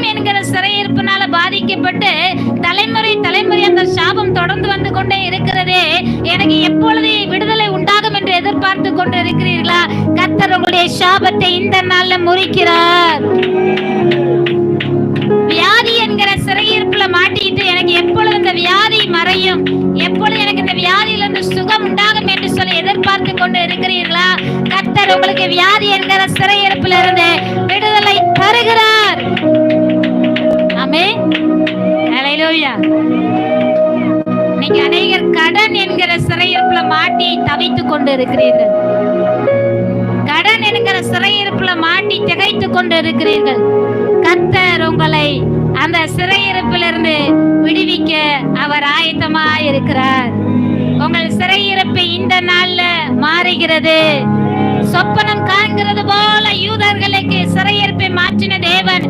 சாபம் என்கிற சிறையிருப்பினால பாதிக்கப்பட்டு தலைமுறை தலைமுறை அந்த சாபம் தொடர்ந்து வந்து கொண்டே இருக்கிறதே எனக்கு எப்பொழுது விடுதலை உண்டாகும் என்று எதிர்பார்த்து கொண்டு இருக்கிறீர்களா கர்த்தர் உங்களுடைய சாபத்தை இந்த நாள்ல முறிக்கிறார். வியாதி என்கிற சிறையிருப்புல மாட்டிட்டு எனக்கு எப்பொழுது இந்த வியாதி மறையும்? எப்பொழுது எனக்கு இந்த வியாதியில இருந்து சுகம் உண்டாகும் என்று சொல்லி எதிர்பார்த்து கொண்டு இருக்கிறீர்களா? கர்த்தர் உங்களுக்கு வியாதி என்கிற சிறையிருப்புல இருந்து ஆமே நீங்க அநேகர் கடன் என்கிற சிறையிருப்புல மாட்டி தவித்துக் கொண்டு இருக்கிறீர்கள் கடன் என்கிற சிறையிருப்புல மாட்டி திகைத்துக் கொண்டு இருக்கிறீர்கள் கத்தர் உங்களை அந்த சிறையிருப்பிலிருந்து விடுவிக்க அவர் ஆயத்தமா இருக்கிறார். உங்கள் சிறையிருப்பு இந்த நாள்ல மாறுகிறது. சொப்பனம் காண்கிறது போல யூதர்களுக்கு சிறையிருப்பை மாற்றின தேவன்